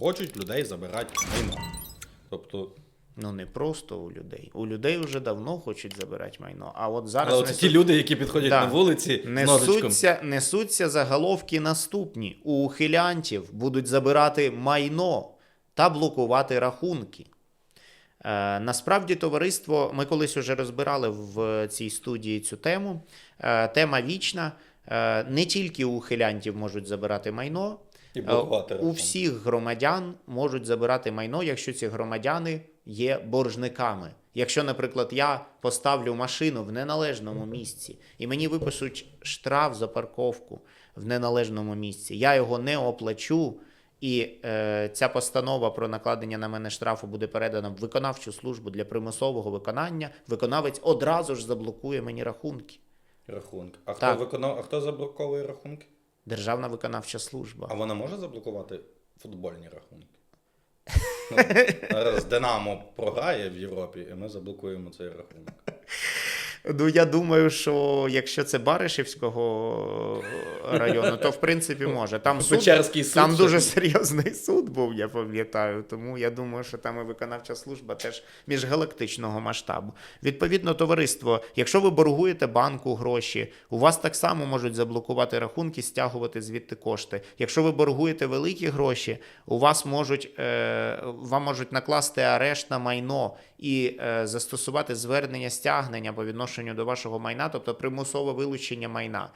хочуть людей забирати майно. Тобто, Ну не просто у людей. У людей вже давно хочуть забирати майно. А от зараз але несуть- ті люди, які підходять Да. на вулиці несуться, несуться заголовки наступні. У ухилянтів будуть забирати майно та блокувати рахунки. Е, насправді, товариство, ми колись уже розбирали в цій студії цю тему. Е, тема вічна. Е, не тільки у ухилянтів можуть забирати майно, І блокувати Е, У всіх громадян можуть забирати майно, якщо ці громадяни є боржниками. Якщо, наприклад, я поставлю машину в неналежному місці і мені випишуть штраф за парковку в неналежному місці, я його не оплачу, і е, ця постанова про накладення на мене штрафу буде передана в виконавчу службу для примусового виконання, виконавець одразу ж заблокує мені рахунки. Рахунки. А хто Так. виконав, а хто заблоковує рахунки? Державна виконавча служба. А вона може заблокувати футбольні рахунки? Ну, зараз Динамо програє в Європі, і ми заблокуємо цей рахунок. Ну, я думаю, що якщо це Баришівського району, то в принципі може. Там суд, суд там дуже серйозний суд був, я пам'ятаю. Тому я думаю, що там і виконавча служба теж міжгалактичного масштабу. Відповідно, товариство, якщо ви боргуєте банку гроші, у вас так само можуть заблокувати рахунки, стягувати звідти кошти. Якщо ви боргуєте великі гроші, у вас можуть е, вам можуть накласти арешт на майно і е, застосувати звернення стягнення по відношенню до вашого майна, тобто примусове вилучення майна.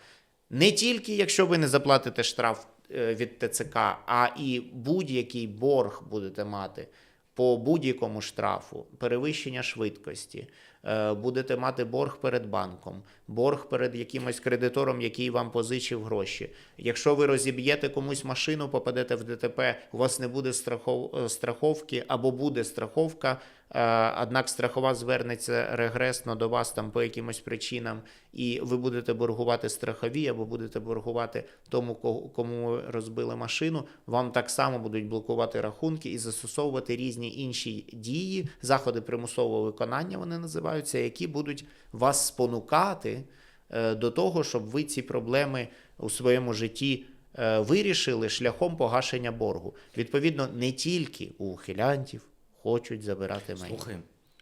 Не тільки якщо ви не заплатите штраф е, від ТЦК, а і будь-який борг будете мати по будь-якому штрафу, перевищення швидкості, е, будете мати борг перед банком, борг перед якимось кредитором, який вам позичив гроші. Якщо ви розіб'єте комусь машину, попадете в ДТП, у вас не буде страхов- страховки або буде страховка. Е, Однак страхова звернеться регресно до вас там по якимось причинам, і ви будете боргувати страхові або будете боргувати тому, ко- кому розбили машину. Вам так само будуть блокувати рахунки і застосовувати різні інші дії, заходи примусового виконання вони називаються, які будуть вас спонукати е, до того, щоб ви ці проблеми у своєму житті е, вирішили шляхом погашення боргу. Відповідно, не тільки у ухилянтів хочуть забирати майно. Слухай,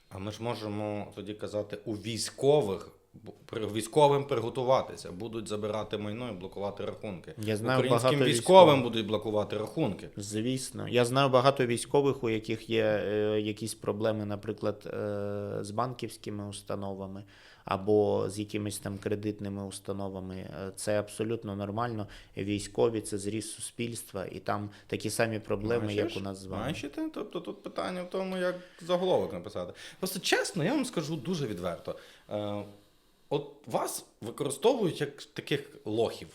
а ми ж можемо тоді казати у військових. Військовим приготуватися, будуть забирати майно і блокувати рахунки. Я знаю Українським багато військовим військових. будуть блокувати рахунки. Звісно, я знаю багато військових, у яких є е, якісь проблеми, наприклад, е, з банківськими установами або з якимись там кредитними установами. Е, Це абсолютно нормально. Військові це зріз суспільства, і там такі самі проблеми, як у нас з вами. Бачите? Тобто тут питання в тому, як заголовок написати. Просто чесно, я вам скажу дуже відверто. Е, от вас використовують як таких лохів.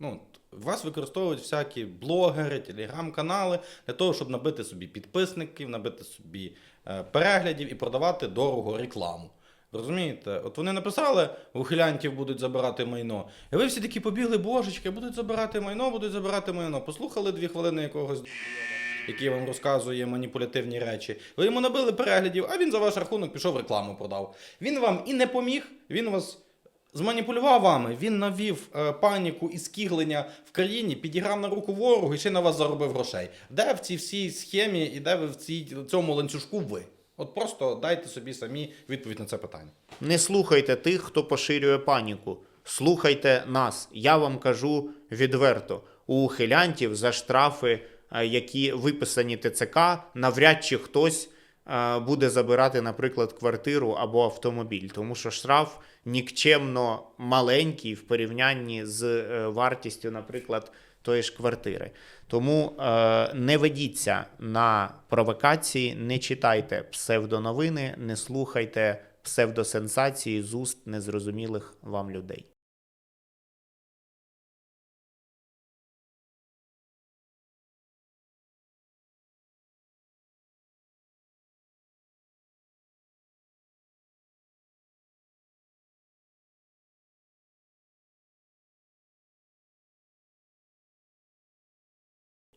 Ну, вас використовують всякі блогери, телеграм-канали для того, щоб набити собі підписників, набити собі е, переглядів і продавати дорого рекламу. Розумієте? От вони написали, ухилянтів будуть забирати майно. І ви всі такі побігли, божечки, будуть забирати майно, будуть забирати майно. Послухали дві хвилини якогось який вам розказує маніпулятивні речі. Ви йому набили переглядів, а він за ваш рахунок пішов рекламу продав. Він вам і не поміг, він вас зманіпулював вами, він навів е, паніку і скіглення в країні, підіграв на руку ворогу і ще на вас заробив грошей. Де в цій всій схемі і де ви в цій, цьому ланцюжку ви? От просто дайте собі самі відповідь на це питання. Не слухайте тих, хто поширює паніку. Слухайте нас. Я вам кажу відверто: у ухилянтів за штрафи, які виписані ТЦК, навряд чи хтось е, буде забирати, наприклад, квартиру або автомобіль, тому що штраф нікчемно маленький в порівнянні з е, вартістю, наприклад, тої ж квартири. Тому е, не ведіться на провокації, не читайте псевдоновини, не слухайте псевдосенсації з уст незрозумілих вам людей.